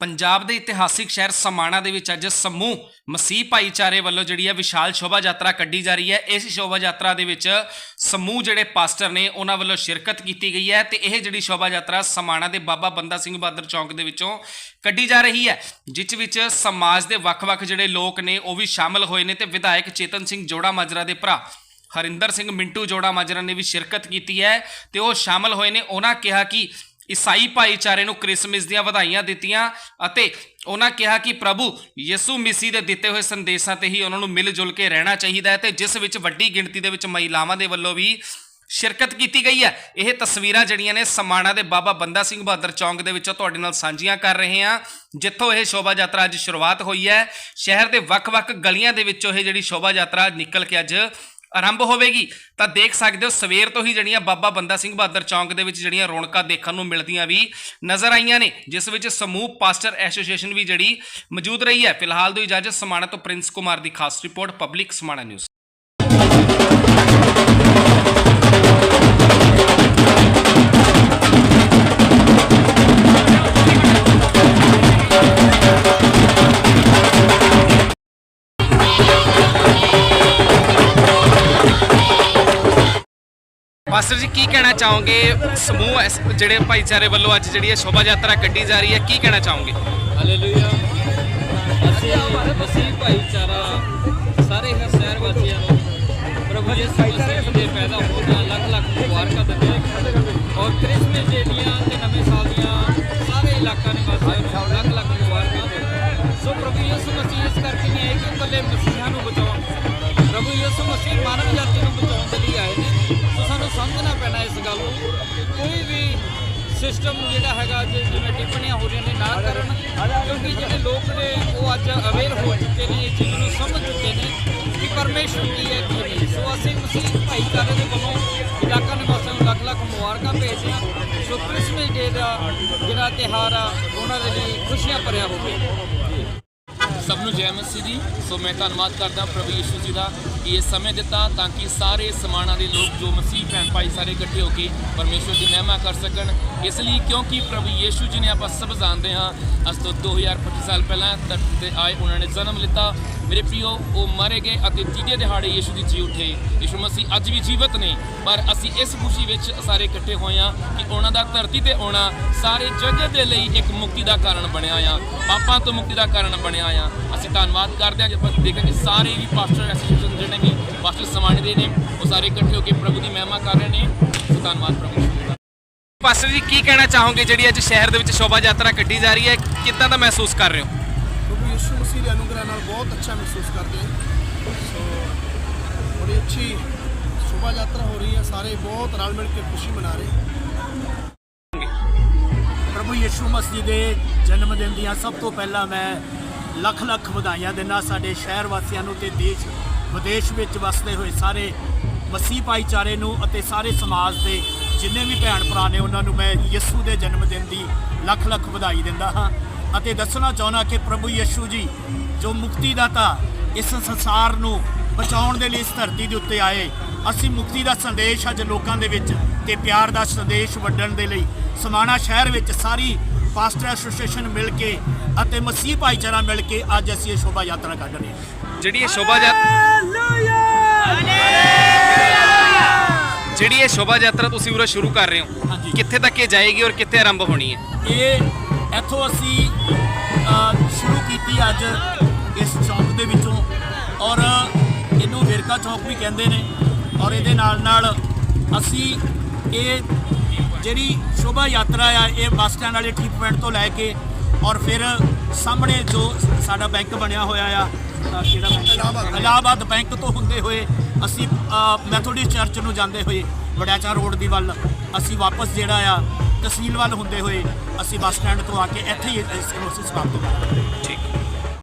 ਪੰਜਾਬ ਦੇ ਇਤਿਹਾਸਿਕ ਸ਼ਹਿਰ ਸਮਾਣਾ ਦੇ ਵਿੱਚ ਅੱਜ ਸਮੂਹ ਮਸੀਹ ਭਾਈਚਾਰੇ ਵੱਲੋਂ ਜਿਹੜੀ ਹੈ ਵਿਸ਼ਾਲ ਸ਼ੋਭਾ ਯਾਤਰਾ ਕੱਢੀ ਜਾ ਰਹੀ ਹੈ। ਇਸ ਸ਼ੋਭਾ ਯਾਤਰਾ ਦੇ ਵਿੱਚ ਸਮੂਹ ਜਿਹੜੇ ਪਾਸਟਰ ਨੇ, ਉਹਨਾਂ ਵੱਲੋਂ ਸ਼ਿਰਕਤ ਕੀਤੀ ਗਈ ਹੈ ਤੇ ਇਹ ਜਿਹੜੀ ਸ਼ੋਭਾ ਯਾਤਰਾ ਸਮਾਣਾ ਦੇ ਬਾਬਾ ਬੰਦਾ ਸਿੰਘ ਬਹਾਦਰ ਚੌਂਕ ਦੇ ਵਿੱਚੋਂ ਕੱਢੀ ਜਾ ਰਹੀ ਹੈ ਜਿਸ ਵਿੱਚ ਸਮਾਜ ਦੇ ਵੱਖ-ਵੱਖ ਜਿਹੜੇ ਲੋਕ ਨੇ, ਉਹ ਵੀ ਸ਼ਾਮਲ ਹੋਏ ਨੇ ਤੇ ਵਿਧਾਇਕ ਚੇਤਨ ਸਿੰਘ ਜੋੜਾ ਮਾਜਰਾ ਦੇ ਭਰਾ ਹਰਿੰਦਰ ਸਿੰਘ ਮਿੰਟੂ ਜੋੜਾ ਮਾਜਰਾ ਨੇ ਵੀ ਸ਼ਿਰਕਤ ਕੀਤੀ ਹੈ ਤੇ ਉਹ ਸ਼ਾਮਲ ਹੋਏ ਨੇ। ਉਹਨਾਂ ਕਿਹਾ ਕਿ ਈਸਾਈ ਭਾਈਚਾਰੇ ਨੂੰ ਕ੍ਰਿਸਮਸ ਦੀਆਂ ਵਧਾਈਆਂ ਦਿੱਤੀਆਂ ਅਤੇ ਉਹਨਾਂ ਕਿਹਾ ਕਿ ਪ੍ਰਭੂ ਯਿਸੂ ਮਸੀਹ ਦੇ ਦਿੱਤੇ ਹੋਏ ਸੰਦੇਸ਼ਾਂ ਤੇ ਹੀ ਉਹਨਾਂ ਨੂੰ ਮਿਲ ਜੁਲ ਕੇ ਰਹਿਣਾ ਚਾਹੀਦਾ ਹੈ ਤੇ ਜਿਸ ਵਿੱਚ ਵੱਡੀ ਗਿਣਤੀ ਦੇ ਵਿੱਚ ਮਹਿਲਾਵਾਂ ਦੇ ਵੱਲੋਂ ਵੀ ਸ਼ਿਰਕਤ ਕੀਤੀ ਗਈ ਹੈ। ਇਹ ਤਸਵੀਰਾਂ ਜਿਹੜੀਆਂ ਨੇ ਸਮਾਣਾ ਦੇ ਬਾਬਾ ਬੰਦਾ ਸਿੰਘ ਬਹਾਦਰ ਚੌਂਕ ਦੇ ਵਿੱਚੋਂ ਤੁਹਾਡੇ ਨਾਲ ਸਾਂਝੀਆਂ ਕਰ ਰਹੇ ਹਾਂ। ਜਿੱਥੋਂ ਇਹ ਸ਼ੋਭਾ ਯਾਤਰਾ ਅੱਜ ਸ਼ੁਰੂਆਤ ਹੋਈ ਹੈ। ਸ਼ਹਿਰ ਦੇ ਵੱਖ-ਵੱਖ ਗਲੀਆਂ ਦੇ ਵਿੱਚੋਂ ਇਹ ਜਿਹੜੀ ਸ਼ੋਭਾ ਯਾਤਰਾ ਨਿਕਲ ਕੇ ਅੱਜ ਆਰੰਭ ਹੋਵੇਗੀ, ਤਾਂ ਦੇਖ ਸਕਦੇ ਹੋ ਸਵੇਰ ਤੋਂ ਹੀ ਜਿਹੜੀਆਂ ਬਾਬਾ ਬੰਦਾ ਸਿੰਘ ਬਹਾਦਰ ਚੌਂਕ ਦੇ ਵਿੱਚ ਜਿਹੜੀਆਂ ਰੌਣਕਾਂ ਦੇਖਣ ਨੂੰ ਮਿਲਦੀਆਂ ਵੀ ਨਜ਼ਰ ਆਈਆਂ ਨੇ, ਜਿਸ ਵਿੱਚ ਸਮੂਹ ਪਾਸਟਰ ਐਸੋਸੀਏਸ਼ਨ ਵੀ ਜਿਹੜੀ ਮੌਜੂਦ ਰਹੀ ਹੈ। ਫਿਲਹਾਲ ਦੀ ਇਜਾਜ਼ਤ ਸਮਾਣਾ ਤੋਂ ਪ੍ਰਿੰਸ ਕੁਮਾਰ ਦੀ ਖਾਸ report, public Samana news. Pastor ji ਕੀ ਕਹਿਣਾ ਚਾਹੋਗੇ? ਸਮੂਹ ਜਿਹੜੇ ਭਾਈਚਾਰੇ ਵੱਲੋਂ ਅੱਜ ਜਿਹੜੀ ਇਹ ਸ਼ੋਭਾ ਯਾਤਰਾ ਕੱਢੀ ਜਾ ਰਹੀ ਹੈ ਕੀ ਕਹਿਣਾ ਚਾਹੋਗੇ? ਹਾਲੇਲੂਇਆ ਅਸੀਂ ਮਸੀਹ ਭਾਈਚਾਰਾ ਸਾਰੇ ਹੀ ਸ਼ਹਿਰ ਵਾਸੀਆਂ ਨੂੰ ਪ੍ਰਭੂ ਯਿਸੂ ਮਸੀਹ ਦੇ ਪੈਦਾ ਹੋਣ ਦੀਆਂ ਲੱਖ ਲੱਖ ਮੁਬਾਰਕਾਂ ਦਿੰਦੇ ਹਾਂ। ਔਰ ਕ੍ਰਿਸਮਸ ਦੀਆਂ ਤੇ ਨਵੇਂ ਸਾਲ ਦੀਆਂ ਸਾਰੇ ਇਲਾਕਾ ਨਿਵਾਸੀਆਂ ਨੂੰ ਲੱਖ ਲੱਖ ਮੁਬਾਰਕਾਂ ਸੋ ਪ੍ਰਭੂ ਯਿਸੂ ਮਸੀਹ ਇਸ ਕਰਕੇ ਨਹੀਂ ਆਏ ਕਿ ਇਕੱਲੇ ਮਸੀਹਾਂ ਨੂੰ ਬਚਾਉਣ ਪ੍ਰਭੂ ਯਿਸੂ ਮਸੀਹ ਮਾਨਵ ਜਾਤੀ ਸਿਸਟਮ ਜਿਹੜਾ ਹੈਗਾ ਅੱਜ ਜਿਵੇਂ ਟਿੱਪਣੀਆਂ ਹੋ ਰਹੀਆਂ ਨੇ ਨਾ ਕਰਨ, ਕਿਉਂਕਿ ਜਿਹੜੇ ਲੋਕ ਨੇ ਉਹ ਅੱਜ ਅਵੇਅਰ ਹੋ ਚੁੱਕੇ ਨੇ, ਇਹ ਚੀਜ਼ ਨੂੰ ਸਮਝ ਚੁੱਕੇ ਨੇ ਕਿ ਪਰਮੇਸ਼ਰ ਕੀ ਹੈ, ਕੀ ਨਹੀਂ। ਸੋ ਅਸੀਂ ਮਸੀਹ ਭਾਈਚਾਰੇ ਦੇ ਵੱਲੋਂ ਇਲਾਕਾ ਨਿਵਾਸੀਆਂ ਨੂੰ ਲੱਖ ਲੱਖ ਮੁਬਾਰਕਾਂ ਭੇਜਦੇ ਹਾਂ। ਸੋ ਕ੍ਰਿਸਮਸ ਡੇ ਦਾ ਜਿਹੜਾ ਤਿਹਾਰ ਆ, ਉਹਨਾਂ ਦੇ ਲਈ ਖੁਸ਼ੀਆਂ ਭਰਿਆ ਹੋਵੇ। ਸਭ ਨੂੰ ਜੈ ਮਸੀਹ ਜੀ। ਸੋ ਮੈਂ ਧੰਨਵਾਦ ਕਰਦਾ ਪ੍ਰਭੂ ਯਿਸੂ ਜੀ ਦਾ ਕਿ ਇਹ ਸਮੇਂ ਦਿੱਤਾ ਤਾਂ ਕਿ ਸਾਰੇ ਸਮਾਣਾ ਦੇ ਲੋਕ ਜੋ ਮਸੀਹ, ਭੈਣ ਭਾਈ ਸਾਰੇ ਇਕੱਠੇ ਹੋ ਕੇ ਪਰਮੇਸ਼ਵਰ ਦੀ ਮਹਿਮਾ ਕਰ ਸਕਣ। ਇਸ ਲਈ ਕਿਉਂਕਿ ਪ੍ਰਭੂ ਯਿਸੂ ਜੀ ਨੇ ਆਪਾਂ ਸਭ ਜਾਣਦੇ ਹਾਂ ਅੱਜ ਤੋਂ 2025 ਸਾਲ ਪਹਿਲਾਂ ਧਰਤੀ ਤੇ ਆਏ, ਉਹਨਾਂ ਨੇ ਜਨਮ ਲਿੱਤਾ। ਮੇਰੇ ਪਿਓ ਉਹ ਮਰੇ ਗਏ ਅਤੇ ਤੀਜੇ ਦਿਹਾੜੇ ਯਿਸੂ ਜੀ ਜੀ ਉੱਠੇ। ਯਿਸੂ ਮਸੀਹ ਅੱਜ ਵੀ ਜੀਵਤ ਨੇ, ਪਰ ਅਸੀਂ ਇਸ ਖੁਸ਼ੀ ਵਿੱਚ ਸਾਰੇ ਇਕੱਠੇ ਹੋਏ ਹਾਂ ਕਿ ਉਹਨਾਂ ਦਾ ਧਰਤੀ ਤੇ ਆਉਣਾ ਸਾਰੇ ਜਗਤ ਦੇ ਲਈ ਇੱਕ ਮੁਕਤੀ ਦਾ ਕਾਰਨ ਬਣਿਆ ਆ। ਪਾਪਾਂ ਤੋਂ ਮੁਕਤੀ ਦਾ ਕਾਰਨ ਬਣਿਆ ਆ। ਅਸੀਂ ਧੰਨਵਾਦ ਕਰਦੇ ਹਾਂ ਜਦ ਦੇਖਾਂਗੇ ਸਾਰੇ ਵੀ ਪਾਸਟਰ ਐਸੋਸੀਏਸ਼ਨ ਜਿਹੜੇ ਵੀ ਪਾਸਟਰ ਸਮਾਣੇ ਦੇ ਨੇ, ਉਹ ਸਾਰੇ ਇਕੱਠੇ ਹੋ ਕੇ ਪ੍ਰਭੂ ਦੀ ਮਹਿਮਾ ਕਰ ਰਹੇ ਨੇ। ਧੰਨਵਾਦ ਪ੍ਰਭੂ ਪਾਸਟਰ ਜੀ, ਕੀ ਕਹਿਣਾ ਚਾਹੋਗੇ ਜਿਹੜੀ ਅੱਜ ਸ਼ਹਿਰ ਦੇ ਵਿੱਚ ਸ਼ੋਭਾ ਯਾਤਰਾ ਕੱਢੀ ਜਾ ਰਹੀ ਹੈ? ਕਿੱਦਾਂ ਦਾ ਮਹਿਸੂਸ ਕਰ ਰਹੇ ਹੋ? ਯਿਸੂ ਮਸੀਹ ਦੇ ਅਨੁਗ੍ਰਹ ਨਾਲ ਬਹੁਤ ਅੱਛਾ ਮਹਿਸੂਸ ਕਰਦੇ ਹਾਂ ਸੋ ਬੜੀ ਅੱਛੀ ਸ਼ੋਭਾ ਯਾਤਰਾ ਹੋ ਰਹੀ ਹੈ ਸਾਰੇ ਬਹੁਤ ਰਲ ਮਿਲ ਕੇ ਖੁਸ਼ੀ ਮਨਾ ਰਹੇ ਪ੍ਰਭੂ ਯਿਸੂ ਮਸੀਹ ਦੇ ਜਨਮ ਦਿਨ ਦੀਆਂ ਸਭ ਤੋਂ ਪਹਿਲਾਂ ਮੈਂ ਲੱਖ ਲੱਖ ਵਧਾਈਆਂ ਦਿੰਦਾ ਸਾਡੇ ਸ਼ਹਿਰ ਵਾਸੀਆਂ ਨੂੰ ਤੇ ਦੇਸ਼, ਵਿਦੇਸ਼ ਵਿੱਚ ਵਸਦੇ ਹੋਏ ਸਾਰੇ ਮਸੀਹ ਭਾਈਚਾਰੇ ਨੂੰ ਅਤੇ ਸਾਰੇ ਸਮਾਜ ਦੇ ਜਿੰਨੇ ਵੀ ਭੈਣ ਭਰਾ ਨੇ ਉਹਨਾਂ ਨੂੰ ਮੈਂ ਯਿਸੂ ਦੇ ਜਨਮ ਦਿਨ ਦੀ ਲੱਖ ਲੱਖ ਵਧਾਈ ਦਿੰਦਾ ਹਾਂ। ਅਤੇ ਦੱਸਣਾ ਚਾਹੁੰਦਾ ਕਿ ਪ੍ਰਭੂ ਯਿਸੂ ਜੀ ਜੋ ਮੁਕਤੀ ਦਾਤਾ ਇਸ ਸੰਸਾਰ ਨੂੰ ਬਚਾਉਣ ਦੇ ਲਈ ਇਸ ਧਰਤੀ ਦੇ ਉੱਤੇ ਆਏ ਅਸੀਂ ਮੁਕਤੀ ਦਾ ਸੰਦੇਸ਼ ਅੱਜ ਲੋਕਾਂ ਦੇ ਵਿੱਚ ਤੇ ਪਿਆਰ ਦਾ ਸੰਦੇਸ਼ ਵੰਡਣ ਦੇ ਲਈ ਸਮਾਣਾ ਸ਼ਹਿਰ ਵਿੱਚ ਸਾਰੀ ਪਾਸਟਰ ਐਸੋਸੀਏਸ਼ਨ ਮਿਲ ਕੇ ਅਤੇ ਮਸੀਹ ਭਾਈਚਾਰਾ ਮਿਲ ਕੇ ਅੱਜ ਅਸੀਂ ਇਹ ਸ਼ੋਭਾ ਯਾਤਰਾ ਕੱਢ ਰਹੇ ਹਾਂ ਜਿਹੜੀ ਇਹ ਸ਼ੋਭਾ ਯਾਤਰਾ ਜਿਹੜੀ ਇਹ ਸ਼ੋਭਾ ਯਾਤਰਾ ਤੁਸੀਂ ਉਰੇ ਸ਼ੁਰੂ ਕਰ ਰਹੇ ਹੋ। ਕਿੱਥੇ ਤੱਕ ਇਹ ਜਾਏਗੀ ਔਰ ਕਿੱਥੇ ਆਰੰਭ ਹੋਣੀ ਹੈ ਇਹ ਇੱਥੋਂ ਅਸੀਂ ਸ਼ੁਰੂ ਕੀਤੀ ਅੱਜ ਇਸ ਚੌਂਕ ਦੇ ਵਿੱਚੋਂ। ਔਰ ਇਹਨੂੰ ਵੇਰਕਾ ਚੌਂਕ ਵੀ ਕਹਿੰਦੇ ਨੇ। ਔਰ ਇਹਦੇ ਨਾਲ ਨਾਲ ਅਸੀਂ ਇਹ ਜਿਹੜੀ ਸ਼ੋਭਾ ਯਾਤਰਾ ਆ ਇਹ ਬੱਸ ਸਟੈਂਡ ਵਾਲੇ ਠੀਕ ਪੁਆਇੰਟ ਤੋਂ ਲੈ ਕੇ ਔਰ ਫਿਰ ਸਾਹਮਣੇ ਜੋ ਸਾਡਾ ਬੈਂਕ ਬਣਿਆ ਹੋਇਆ ਆ ਅ, ਕਿਹੜਾ ਬੈਂਕ? ਇਲਾਹਾਬਾਦ ਬੈਂਕ ਤੋਂ ਹੁੰਦੇ ਹੋਏ ਅਸੀਂ ਮੈਥੋਡਿਸਟ ਚਰਚ ਨੂੰ ਜਾਂਦੇ ਹੋਏ ਵੜਿਆਚਾ ਰੋਡ ਦੀ ਵੱਲ ਅਸੀਂ ਵਾਪਸ ਜਿਹੜਾ ਆ, ਤਹਿਸੀਲ ਵੱਲ ਹੁੰਦੇ ਹੋਏ ਅਸੀਂ ਬੱਸ ਸਟੈਂਡ ਤੋਂ ਆ ਕੇ ਇੱਥੇ ਹੀ ਇਸ ਨੂੰ ਕਰਾਂਗੇ ਠੀਕ।